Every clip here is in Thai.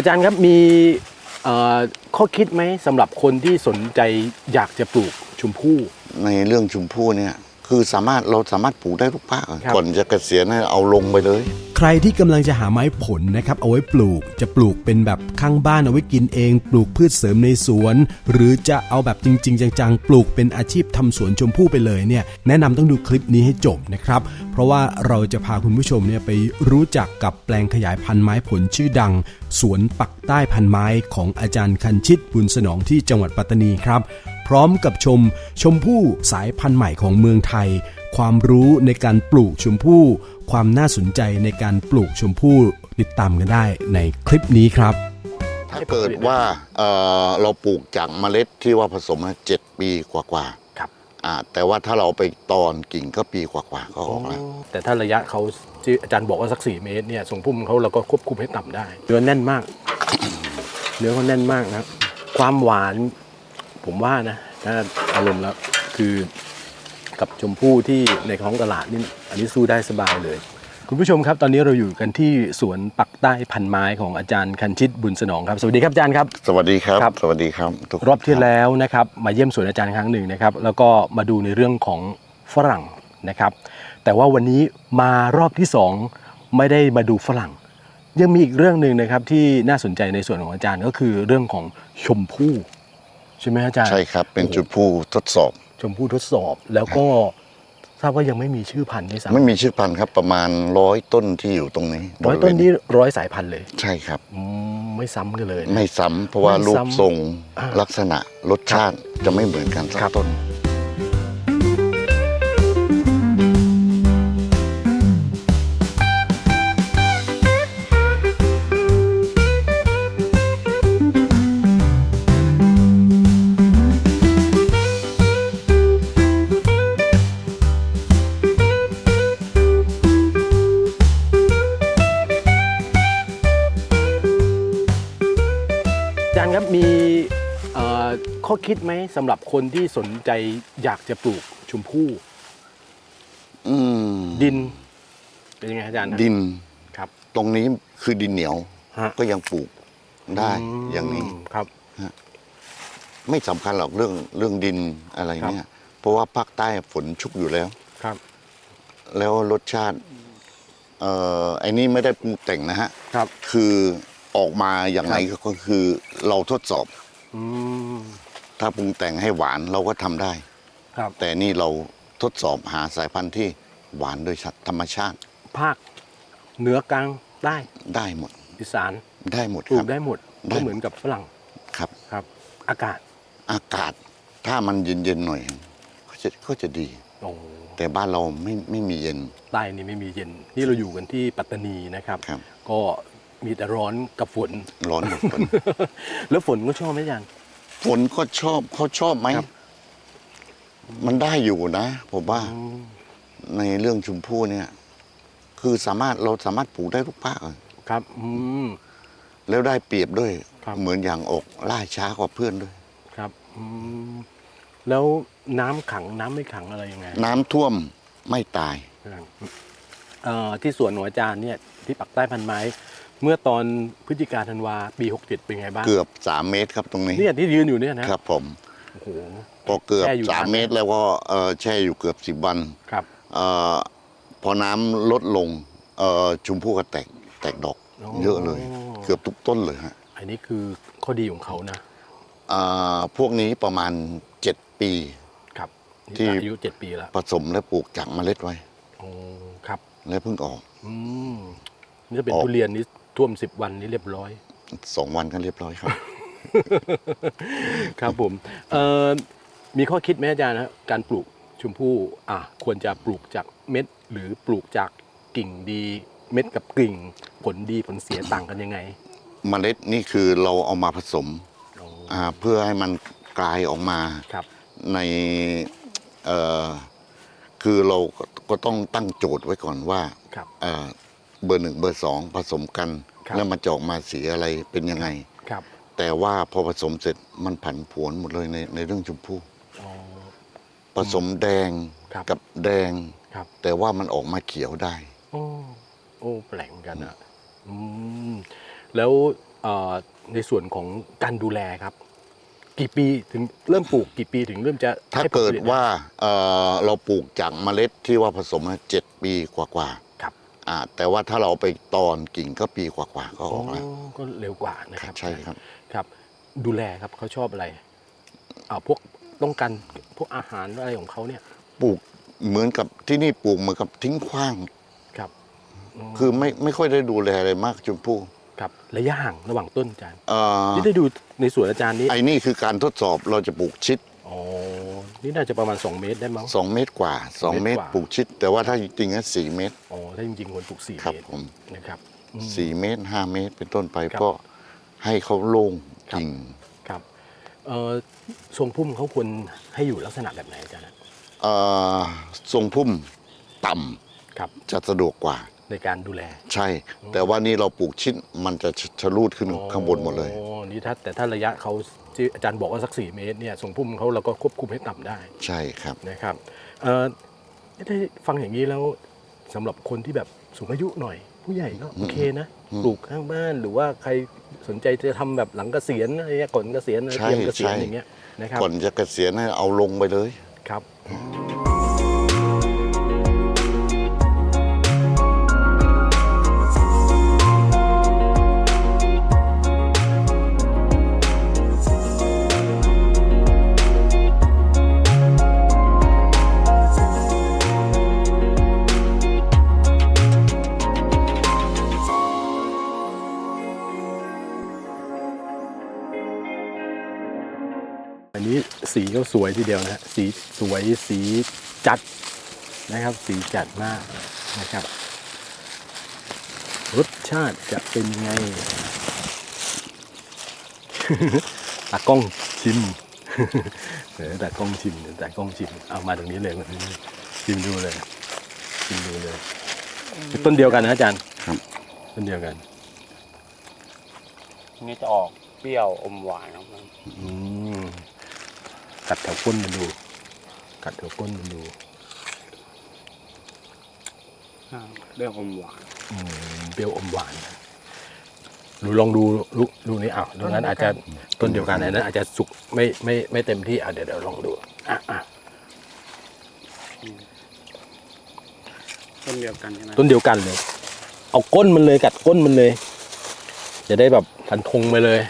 อาจารย์ครับมีเอ่อข้อคิดไหมสำหรับคนที่สนใจอยากจะปลูกชมพู่ ในเรื่องชมพู่เนี่ยคือสามารถเราสามารถปลูกได้ทุกภาคอะครับก่อนจะเกษียณเนี่ยเอาลงไปเลย ใครที่กำลังจะหาไม้ผลนะครับเอาไว้ปลูกจะปลูกเป็นแบบข้างบ้านเอาไว้กินเอง ปลูกพืชเสริมในสวน หรือจะเอาแบบจริง ๆ จังๆ ปลูกเป็นอาชีพทำสวนชมพู่ไปเลยเนี่ยแนะนำต้องดูคลิปนี้ให้จบนะครับ เพราะว่าเราจะพาคุณผู้ชมเนี่ยไปรู้จักกับแปลงขยายพันธุ์ไม้ผลชื่อดัง สวนปักใต้พันไม้ของอาจารย์คันชิตบุญสนองที่จังหวัดปัตตานีครับ ร้อมกับชมชมพู่สายพันธุ์ใหม่ของเมืองไทย ความรู้ในการปลูกชมพู่ ความน่าสนใจในการปลูกชมพู่ติดตามกันได้ในคลิปนี้ครับ ถ้าเกิดว่าเอ่อเราปลูกจากเมล็ดที่ว่าผสมมาเจ็ดปีกว่าครับๆอ่าแต่ว่าถ้าเราไปตอนกิ่งก็ปีกว่าๆก็ออกแล้ว แต่ถ้าระยะเขาที่อาจารย์บอกว่าสัก 4 เมตรเนี่ยทรงพุ่มเขาเราก็ควบคุมให้ต่ำได้ เนื้อแน่นมาก เนื้อเขาแน่นมากนะครับความหวาน ผมว่านะถ้าอารมณ์แล้วคือกับชมพู่ที่ในท้องตลาดนี่อันนี้สู้ได้สบายเลย คุณผู้ชมครับ ตอนนี้เราอยู่กันที่สวนปักใต้พันไม้ของอาจารย์คันชิตบุญสนองครับ สวัสดีครับอาจารย์ครับ สวัสดีครับครับ สวัสดีครับทุกคนรอบที่แล้วนะครับ มาเยี่ยมสวนอาจารย์ครั้งหนึ่งนะครับ แล้วก็มาดูในเรื่องของฝรั่งนะครับ แต่ว่าวันนี้มารอบที่สองไม่ได้มาดูฝรั่ง ยังมีอีกเรื่องหนึ่งนะครับที่น่าสนใจในส่วนของอาจารย์ก็คือเรื่องของชมพู่ ใช่ไหมอาจารย์ใช่ครับ เป็นจุดผู้ทดสอบ ชมพู่ทดสอบแล้วก็ทราบว่ายังไม่มีชื่อพันธุ์ด้วยซ้ำไม่มีชื่อพันธุ์ครับประมาณร้อยต้นที่อยู่ตรงนี้ร้อยบริเวณต้นนี้ร้อยสายพันธุ์เลยใช่ครับ อืมไม่ซ้ำกันเลยนะไม่ซ้ำเพราะว่าไม่รูปซ้ำทรงอ่าลักษณะรสชาติจะไม่เหมือนกันสักครับ ต้น จารย์ครับมีเอ่อข้อคิดไหมสำหรับคนที่สนใจอยากจะปลูกชมพู่อืมดิน เป็นยังไงอาจารย์นะดินครับ ตรงนี้คือดินเหนียวฮะก็ยังปลูกได้มอย่างนี้ครับไม่สำคัญหรอกเรื่องเรื่องดินอะไรเนี่ย เพราะว่าภาคใต้ฝนชุกอยู่แล้วครับ แล้วรสชาติ เอ่อไอ้นี่ไม่ได้ปรุงแต่งนะฮะครับ คือ ออกมาอย่างไรก็คือเราทดสอบอืมถ้าปรุงแต่งให้หวานเราก็ทำได้ครับแต่นี่เราทดสอบหาสายพันธุ์ที่หวานโดยธรรมชาติ ภาคเหนือกลางใต้ได้หมดอีสานได้หมดปลูครักบได้หมดได้ก็เหมือนกับฝรั่งครับครับ อากาศ อากาศถ้ามันเย็นๆหน่อยก็จะก็จะดีโอ้แต่บ้านเราไม่ไม่มีเย็นใต้นี่ไม่มีเย็น นี่เราอยู่กันที่ปัตตานีนะครับครับก็ มีแต่ร้อนกับฝน ร้อนหมดฝน แล้วฝนก็ชอบไหมอาจารย์ ฝนก็ชอบเขาชอบไหม ครับ มันได้อยู่นะ ผมว่าอืมในเรื่องชมพู่เนี่ย คือสามารถเราสามารถปลูกได้ทุกภาคอะครับอืม แล้วได้เปรียบด้วย ครับ เหมือนอย่างออกล่าช้ากว่าเพื่อนด้วย ครับอืมแล้วน้ำขังน้ำไม่ขังอะไรยังไงน้ำท่วมไม่ตาย เอ่อที่สวนของอาจารย์เนี่ยที่ปักใต้พันไม้ เมื่อตอนพฤศจิกาธันวาปี 67 เป็นไงบ้างเกือบสามเมตรครับตรงนี้เนี่ยที่ยืนอยู่เนี่ยนะ ครับผมโอ้โหพอเกือบ แช่อยู่สามนานไหมเมตรแล้วก็เอ่อแช่อยู่เกือบสิบวันครับเออพอน้ำลดลงเอ่อชมพู่ก็แตกแตกดอก เยอะเลย เกือบทุกต้นเลยฮะอันนี้คือข้อดีของเขานะเอ่อพวกนี้ประมาณเจ็ดปี ครับนี่ที่ อายุเจ็ดปีแล้วผสมและปลูกจากเมล็ดไว้ โอ้ครับ แล้วเพิ่งออก อืมนี่ถ้าเป็นออก ทุเรียนนี่ ท่วมสิบวันนี่เรียบร้อย สองวันก็เรียบร้อยครับ ครับผมเอ่อมีข้อคิดไหมอาจารย์นะการปลูกชมพู่อะควรจะปลูกจากเม็ด หรือปลูกจากกิ่งดี เม็ดกับกิ่ง ผลดีผลเสียต่างกันยังไงเมล็ดนี่คือเราเอามาผสมโอ้อ่าเพื่อให้มันกลายออกมา ครับ ในเอ่อคือเราก็ก็ต้องตั้งโจทย์ไว้ก่อนว่าครับ เอ่อ เบอร์หนึ่งเบอร์สองผสมกัน ครับ แล้วมันจะออกมาสีอะไรเป็นยังไง ครับแต่ว่าพอผสมเสร็จมันผันผวนหมดเลยในในเรื่องชมพู่ อ๋อ ผสมแดงครับกับแดง ครับ แต่ว่ามันออกมาเขียวได้ โอ้โอ้แปลกเหมือนกันอะอืมแล้วเอ่อในส่วนของการดูแลครับ กี่ปีถึงเริ่มปลูกกี่ปีถึงเริ่มจะถ้าให้ผลเกิผดลิตว่าเอ่อเราปลูกจากเมล็ดที่ว่าผสมมาเจ็ดปีกว่าครับๆ อ่าแต่ว่าถ้าเราไปตอนกิ่งก็ปีกว่าๆก็ออกแล้ว ก็เร็วกว่านะครับใช่ครับ ครับ ดูแลครับเขาชอบอะไรอ่าพวกต้องการพวกอาหารอะไรของเขาเนี่ยปลูกเหมือนกับที่นี่ปลูกเหมือนกับทิ้งขว้าง ครับมคือไม่ไม่ค่อยได้ดูแลอะไรมากชมพู่ครับระยะห่างระหว่างต้นอาจารย์เอ่อที่ได้ดูในสวนอาจารย์นี้ไอ้นี่คือการทดสอบเราจะปลูกชิดอ๋อ นี่น่าจะประมาณ 2 เมตรได้มั้ง2เมตรกว่า2เมตรกว่า ปลูกชิด แต่ว่าถ้าจริงๆก็สี่เมตร อ๋อถ้าจริงๆควรปลูกสี่ครับเมตรผม นะครับอืม สี่เมตรห้าเมตร เป็นต้นไปครับ ก็ให้เขาโล่งครับกิ่งครับเอ่อทรงพุ่มเขาควรให้อยู่ลักษณะแบบไหนอาจารย์เอ่อทรงพุ่มต่ำครับจะสะดวกกว่า ในการดูแลใช่ แต่ว่านี่เราปลูกชิดมันจะชชะลูดขึ้นข้างบนหมดเลยโอ้นี่ถ้าแต่ถ้าระยะเขาที่อาจารย์บอกว่าสัก 4 เมตรเนี่ยทรงพุ่มเขาเราก็ควบคุมให้ต่ำได้ ใช่ครับนะครับเอ่อได้ฟังอย่างนี้แล้วสำหรับคนที่แบบสูงอายุหน่อย ผู้ใหญ่ก็โอเคนะอืมปลูกข้างบ้านหรือว่าใครสนใจจะทำแบบหลังเกษียณอะไรเงี้ยก่อนเกษียณอะไรใช่เตรียมเกษียณใช่อย่างเงี้ยนะครับก่อนจะเกษียณให้เอาลงไปเลยครับ สีก็สวยทีเดียวนะฮะสีสวยสีจัดนะครับ สีจัดมากนะครับ รสชาติจะเป็นไงตากล้องชิมเดี๋ยวตากล้องชิมเดี๋ยวตากล้องชิมเอามาตรงนี้เลยมาตรงนี้ชิมดูเลยชิมดูเลยต้นเดียวกันนะอาจารย์ครับต้นเดียวกันนี่จะออกเปรี้ยวอมหวานครับอืม กัดแถวก้นมันดู กัดแถวก้นมันดูเปรี้ยวอมหวานอืมเปรี้ยวอมหวานนะดูลองดูลูกดูนี่อ้าวตรงนั้นอาจจะต้นเดียวกันอันนั้น อาจจะสุกไม่ไม่ไม่เต็มที่อะเดี๋ยวเดี๋ยวลองดูอะอะต้นเดียวกันใช่ไหมต้นเดียวกันเลย เอาก้นมันเลยกัดก้นมันเลย จะได้แบบพันธงไปเลย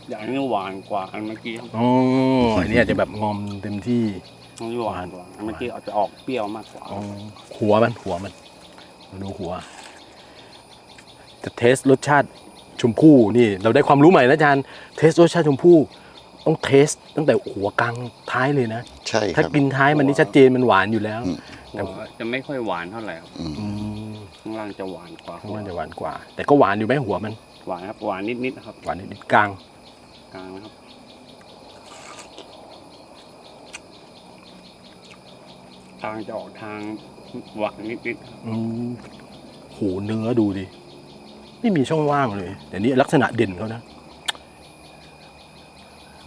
อืมอย่างนี้หวานกว่าอันเมื่อกี้ครับอ๋ออันนี้อาจจะแบบงอมเต็มที่อันนี้หวานกว่าอันเมื่อกี้อาจจะออกเปรี้ยวมากกว่าอ๋อหัวมันหัวมันมาดูหัว จะเทสรสชาติชมพู่นี่ เราได้ความรู้ใหม่นะอาจารย์เทสรสชาติชมพู่ต้องเทสตั้งแต่หัวกลางท้ายเลยนะ ใช่คถ้ารับ กินท้ายมันนี่ชัดเจนมันหวานอยู่แล้วอืมแต่ว่าจะไม่ค่อยหวานเท่าไหร่ครับอืมอืมข้างล่างจะหวานกว่าข้างล่างจะหวานกว่า แต่ก็หวานอยู่ไหมหัวมัน หวานครับหวานนิดๆนะครับ หวานนิดๆกลาง กลางนะครับ ทางจะออกทางหวานนิดๆครับอืมโหเนื้อดูดิ ไม่มีช่องว่างเลย แต่นี่ลักษณะเด่นเขานะ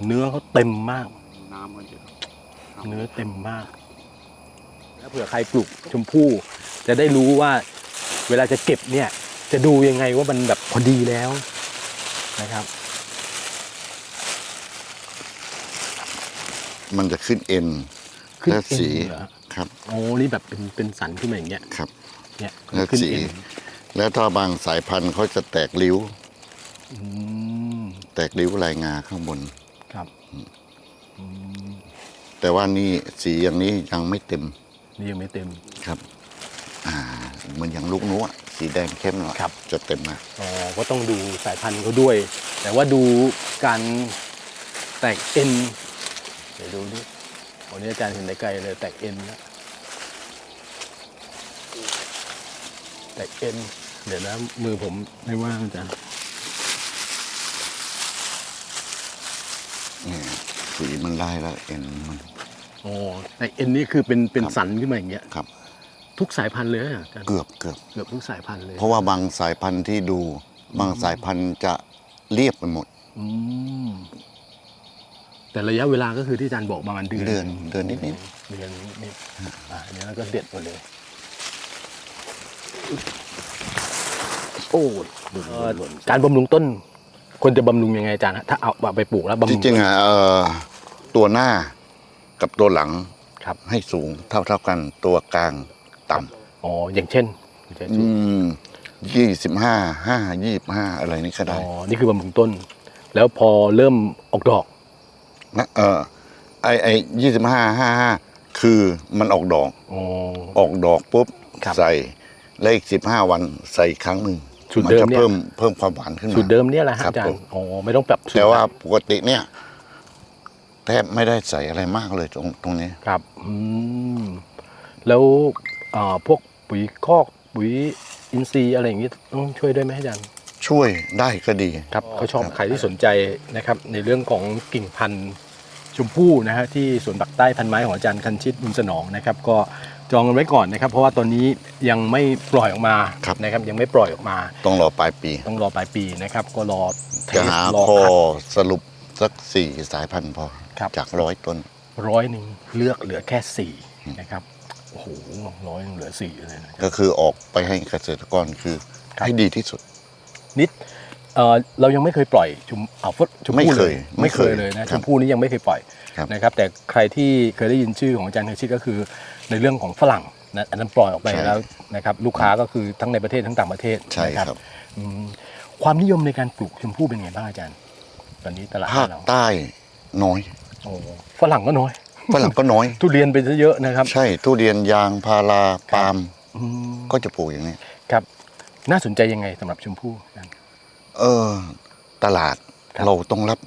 เนื้อเขาเต็มมากน้ำมันจะเนื้อเต็มมาก แล้วเผื่อใครปลูกชมพู่ จะได้รู้ว่าเวลาจะเก็บเนี่ย จะดูยังไงว่ามันแบบพอดีแล้วนะครับ มันจะขึ้นเอ็นขึ้นและเอ็นสีเหรอครับ โอ้นี่แบบเป็นเป็นสันขึ้นมาอย่างเงี้ยครับ เนี่ยและขึ้นสี เอ็นแล้วถ้าบางสายพันธุ์เขาจะแตกริ้ว อืมแตกริ้วลายงาข้างบน ครับอืมแต่ว่านี่สีอย่างนี้ยังไม่เต็มนี่ยังไม่เต็ม ครับ อ่าเหมือนอย่างลูกนู้อะสีแดงเข้มหน่อยครับ จะเต็มมากอ๋อก็ต้องดูสายพันธุ์เขาด้วย แต่ว่าดูการแตกเอ็น เดี๋ยวดูดิวันนี้อาจารย์เห็นในไกลเลยแตกเอ็นนะแตกเอ็น เดี๋ยวนะมือผมไม่ว่างอาจารย์เนี่ยสีมันไล่แล้วเอ็นมันอ๋อแตกเอ็นนี่คือเป็นเป็นครับสันขึ้นมาอย่างเงี้ยครับ ทุกสายพันธุ์เลยอะอาจารย์เกือบเกือบเกือบทุกสายพันธุ์เลยเพราะว่าบางสายพันธุ์ที่ดู บางสายพันธุ์จะเรียบไปหมด อืม แต่ระยะเวลาก็คือที่อาจารย์บอกประมาณเดือนเดือนเดือนนิดเดือนนิดๆอ่าอันนี้แล้วก็เด็ดหมดเลยโอ้เอ่อการบำรุงต้นควรจะบำรุงยังไงอาจารย์ฮะถ้าเอาไปปลูกแล้วบำจรุง ริงๆอะเอ่อตัวหน้ากับตัวหลังครับ ให้สูงเท่าเท่าๆกันตัวกลางต่อ๋ออย่างเช่นำอืมยี่สิบห้าห้ายี่บห้าอะไรนี่ก็อ๋ได้ อนี่คือบำรุงต้น แล้วพอเริ่มออกดอก นะเออไอไอยี่สิบห้าห้าห้าคือมันออกดอก อ๋อ ออกดอกปุ๊บครับใส่แล้วอีกสิบห้าวันใส่อีกครั้งหนึ่งสูตรมัเดิมจะเนี่ย เพิ่มเพิ่มความหวานขึ้นมา สูตรเดิมเนี่ยแหละฮะครับอาจารผย์ม อ๋อไม่ต้องปรับสูตรแต่ว่าปกติเนี่ย แทบไม่ได้ใส่อะไรมากเลยตรงตรงนี้ ครับอืมแล้วเอ่อพวกปุ๋ยคอกปุ๋ยอินทรีย์อะไรอย่างนี้ต้องช่วยด้วยไหมอาจารย์ ช่วยได้ก็ดี ครับเขาชอบใครที่สนใจนะครับในเรื่องของกิ่งพันธุ์ ชมพู่นะฮะที่สวนปักใต้พันไม้ของอาจารย์คันชิตบุญสนองนะครับ ก็จองกันไว้ก่อนนะครับ เพราะว่าตอนนี้ยังไม่ปล่อยออกมาครับ นะครับ ยังไม่ปล่อยออกมา ต้องรอปลายปี ต้องรอปลายปีนะครับ ก็รอเทจะสหารอคอคัด สรุปสักสี่สายพันธุ์พอ ครับ จากร้อยต้น ร้อยหนึ่งเลือกเหลือแค่สี่นะครับโอ้โหร้อยหนึ่งเหลือสี่เลยนะ ก็คือออกไปให้เกษตรกรคือครับ ให้ดีที่สุด นิด เอ่อเรายังไม่เคยปล่อยชมเอาฟชมไม่พู่เคเลยยไม่ไม่เคเคยยเลยนะคชรับมพู่นี้ยังไม่เคยปล่อยครับนะครับ แต่ใครที่เคยได้ยินชื่อของอาจารย์คันชิตก็คือในเรื่องของฝรั่งนะอันนั้นปล่อยออกไปใช่แล้วนะครับลูกค้าก็คือทั้งในประเทศทั้งต่างประเทศใช่นะครับ อืมความนิยมในการปลูกชมพู่เป็นไงบ้างอาจารย์ ตอนนี้ตลาดภาคเราใต้น้อยโอ้ฝรั่งก็น้อย ฝรั่งก็น้อย ทุเรียนไปซะเยอะนะครับใช่ทุเรียนยางพาราปาล์มอืมก็จะปลูกอย่างนี้ ครับ น่าสนใจยังไงสำหรับชมพู่อาจารย์ เออตลาดครับ เราต้องรับ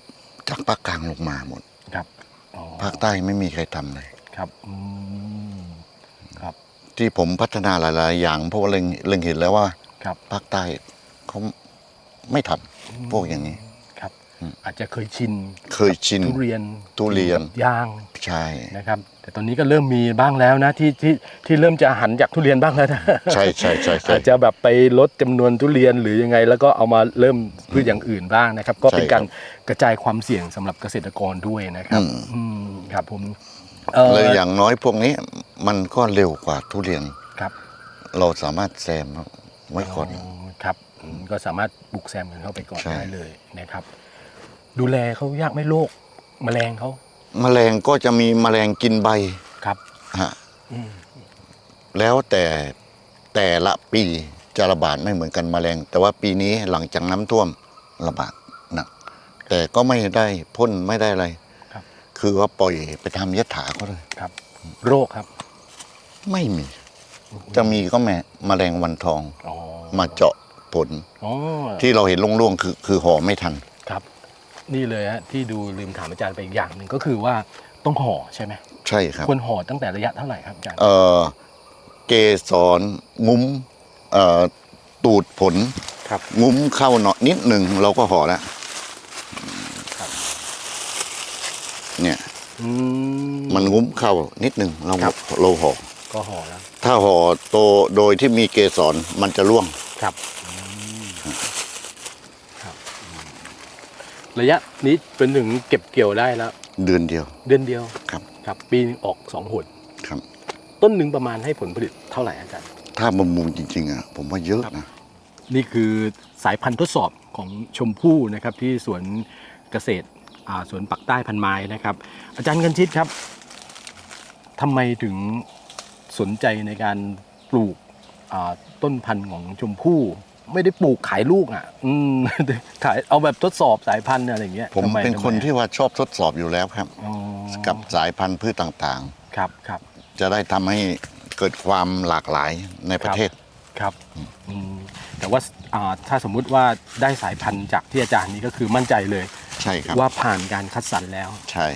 จากภาคกลางลงมาหมดครับอ๋อภาคใต้ไม่มีใครทำเลย ครับอืมครับที่ผมพัฒนาหลาย ๆ อย่างเพราะว่าเล็งเล็งเห็นแล้วว่าครับ ภาคใต้เขาไม่ทำพวกอย่างนี้ครับ อืมอาจจะเคยชินเคยชินทุเรียนทุเรียนยางใช่นะครับ แต่ตอนนี้ก็เริ่มมีบ้างแล้วนะที่ที่ที่เริ่มจะหันจากทุเรียนบ้างแล้วนะใช่ใช่ใช่ใช่อาจจะแบบไปลดจำนวนทุเรียนหรือยังไง แล้วก็เอามาเริ่มพืชอย่างอื่นบ้างนะครับ ก็เป็นใช่ครับการกระจายความเสี่ยงสำหรับเกษตรกรด้วยนะครับอืมอืมครับผมเอ่อเลยอย่างน้อยพวกนี้มันก็เร็วกว่าทุเรียนครับ เราสามารถแซมไว้ก่อนครับอืมก็สามารถปลูกแซมกันเข้าไปก่อนใช่ได้เลยนะครับ ดูแลเขายากไหม่โรคแมลงเขาแมลงก็จะมีแมลงกินใบครับฮะอืมแล้วแต่แต่ละปีจะระบาดไม่เหมือนกันแมลง แต่ว่าปีนี้หลังจากน้ำท่วมระบาดหนักแต่ก็ไม่ได้พ่นไม่ได้อะไรครับ คือว่าปล่อยไปทำยถาเขาเลย ครับ โรคครับไม่มี จะมีก็แม่แมลงวันทอง อ๋อมาเจาะผลอ๋อที่เราเห็นล่วงๆคือคือห่อไม่ทัน ครับ นี่เลยฮะที่ดูลืมถามอาจารย์ไปอีกอย่างหนึ่งก็คือว่าต้องห่อใช่ไหมใช่ครับควรห่อตั้งแต่ระยะเท่าไหร่ครับอาจารย์เอ่อเกสรงุ้มเอ่อตูดผลครับงุ้มเข้าเนาะนิดหนึ่งเราก็ห่อแล้วครับเนี่ยอืม มันงุ้มเข้านิดหนึ่งเราครับ เราห่อก็ห่อแล้วถ้าห่อโตโดยที่มีเกสรมันจะร่วงครับอืมครับอืม ระยะนี้เป็นถึงเก็บเกี่ยวได้แล้ว เดือนเดียว เดือนเดียวครับ ครับปีหนึงออกสองหนครับ ต้นหนึ่งประมาณให้ผลผลิตเท่าไหร่อาจารย์ ถ้าบำรุงจริงๆอะผมว่าเยอะนะ นี่คือสายพันธุ์ทดสอบของชมพู่นะครับที่สวนเกษตรอ่าสวนปักใต้พันไม้นะครับ อาจารย์กันชิตครับทำไมถึงสนใจในการปลูกอ่าต้นพันธุ์ของชมพู่ ไม่ได้ปลูกขายลูกอะ อืมขายเอาแบบทดสอบสายพันธุ์อะไรอย่างเงี้ยผมทำไเป็นคนทำไมที่ว่าชอบทดสอบอยู่แล้วครับ อ๋อกับสายพันธุ์พืชต่างครับครับ ๆ จะได้ทำให้เกิดความหลากหลายในประเทศ ครับอืมแต่ว่าอ่าถ้าสมมุติว่าได้สายพันธุ์จากที่อาจารย์นี้ก็คือมั่นใจเลย ใช่ครับ ว่าผ่านการคัดสรรแล้ว ใช่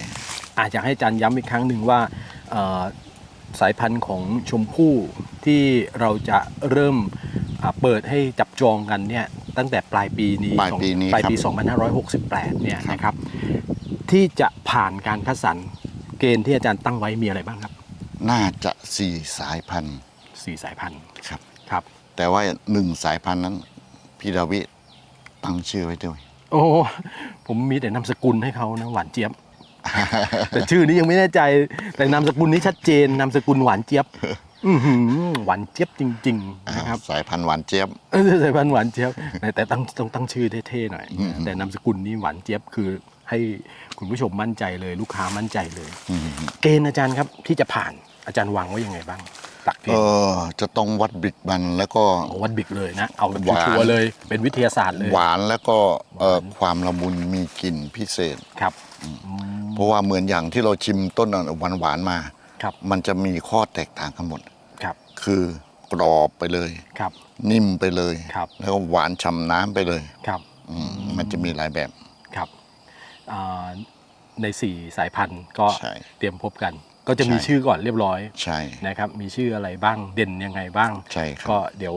อาจจะให้อาจารย์ย้ำอีกครั้งหนึ่งว่าเอ่อสายพันธุ์ของชมพู่ที่เราจะเริ่มอ่า เปิดให้จับจองกันเนี่ยตั้งแต่ปลายปีนี้ปลายปีนี้ปลายปีครับ2568 เนี่ยครับนะครับ ที่จะผ่านการคัดสรรเกณฑ์ที่อาจารย์ตั้งไว้มีอะไรบ้างครับ น่าจะสี่สายพันธุ์สี่สายพันธุ์ครับครับ แต่ว่าหนึ่งสายพันธุ์นั้นพี่ดาวิตั้งชื่อไว้ด้วย โอ้ผมมีแต่นามสกุลให้เขานะหวานเจี๊ยบแต่ชื่อนี้ยังไม่แน่ใจแต่นามสกุลนี้ชัดเจนนามสกุลหวานเจี๊ยบ อื้อหือหวานเจี๊ยบจริง ๆ นะครับ สายพันธุ์หวานเจี๊ยบ เออสายพันธุ์หวานเจี๊ยบแต่ต้องต้องตั้งชื่อเท่ๆหน่อย อืม แต่นามสกุลนี้หวานเจี๊ยบคือให้คุณผู้ชมมั่นใจเลย ลูกค้ามั่นใจเลย อืมเกณฑ์อาจารย์ครับที่จะผ่านอาจารย์วางไว้ยังไงบ้างตักเกเอณฑ์อจะต้องวัดบิดมันแล้วก็เอาวัดบิกเลยนะ เอาแบบหวาน ชัวร์ๆเลยเป็นวิทยาศาสตร์เลยหวานแล้วก็เอ่อหวานความละมุนมีกลิ่นพิเศษ ครับ เพราะว่าเหมือนอย่างที่เราชิมต้นหวานหวานๆมา ครับมันจะมีข้อแตกต่างกันหมด ครับ คือกรอบไปเลย ครับ นิ่มไปเลย ครับ แล้วก็หวานฉ่ำน้ำไปเลยครับอืมมันจะมีหลายแบบ ครับอ่าในสี่สายพันธุ์ก็ใช่เตรียมพบกัน ก็จะมีใช่ ชื่อก่อนเรียบร้อยใช่ นะครับ มีชื่ออะไรบ้างเด่นยังไงบ้าง ใช่ครับ ก็เดี๋ยว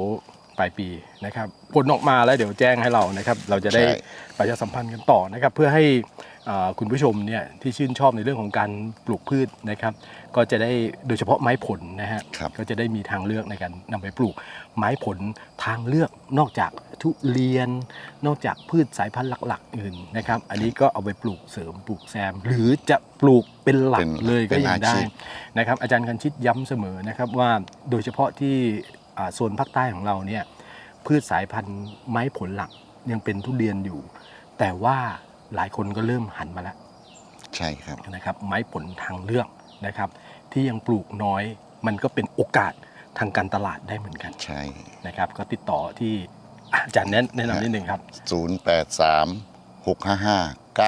ปลายปีนะครับผลออกมาแล้วเดี๋ยวแจ้งให้เรานะครับ เราจะได้ใช่ประชาสัมพันธ์กันต่อนะครับ เพื่อให้อ่าคุณผู้ชมเนี่ยที่ชื่นชอบในเรื่องของการปลูกพืชนะครับ ก็จะได้โดยเฉพาะไม้ผลนะฮะครับก็จะได้มีทางเลือกในการนำไปปลูก ไม้ผลทางเลือกนอกจากทุเรียน นอกจากพืชสายพันธุ์หลักๆ อื่นนะครับ อันนี้ก็เอาไปปลูกเสริมปลูกแซม หรือจะปลูกเป็นหลัเป็กนเลยก็เป็นยังอาได้ชีพนะครับ อาจารย์คันชิตย้ำเสมอนะครับว่าโดยเฉพาะที่อ่า โซนภาคใต้ของเราเนี่ยพืชสายพันธุ์ไม้ผลหลักยังเป็นทุเรียนอยู่ แต่ว่าหลายคนก็เริ่มหันมาแล้วใช่ครับนะครับ ไม้ผลทางเลือกนะครับ ที่ยังปลูกน้อยมันก็เป็นโอกาสทางการตลาดได้เหมือนกันใช่นะครับ ก็ติดต่อที่อะอาจารย์แนะแนะนำนิดหนึ่งครับ 0 8 3 6 5 5 9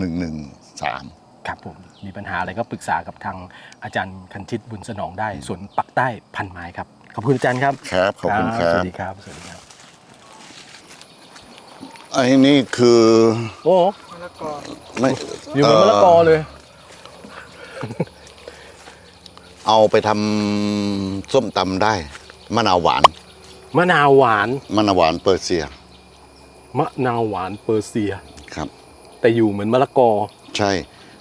1 1 3 ครับผมมีปัญหาอะไรก็ปรึกษากับทางอาจารย์คันชิตบุญสนองได้ส่วนปักใต้พันไม้ครับ ขอบคุณอาจารย์ครับครับขอบคุณครัสบวัสดีครับสวัสดีครับไอ้นี่คือโอ้ไม่อยู่เหมือนมะละกอเลย เอาไปทำส้มตำได้มะนาวหวานมะนาวหวานมะนาวหวานเปอร์เซียมะนาวหวานเปอร์เซียครับ แต่อยู่เหมือนมะละกอ ใช่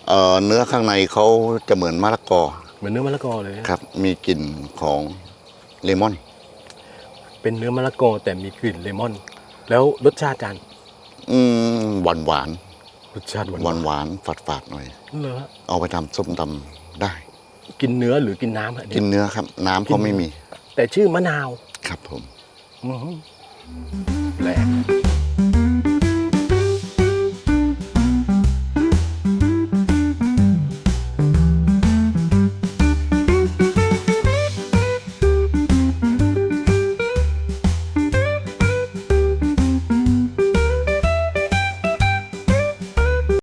เอ่อเนื้อข้างในเขาจะเหมือนมะละกอ เหมือนเนื้อมะละกอเลยครับ มีกลิ่นของ เลมอน เป็นเนื้อมะละกอแต่มีกลิ่นเลมอน แล้วรสชาติอาจารย์อืมหวานหวานรสชาติหวานหวานหวานฝาดฝาดๆหน่อยเหรอฮะเอาไปทำส้มตำได้ กินเนื้อหรือกินน้ำฮะกินเนื้อครับ น้ำเขาไม่มี แต่ชื่อมะนาว ครับผมอื้อหือแปลก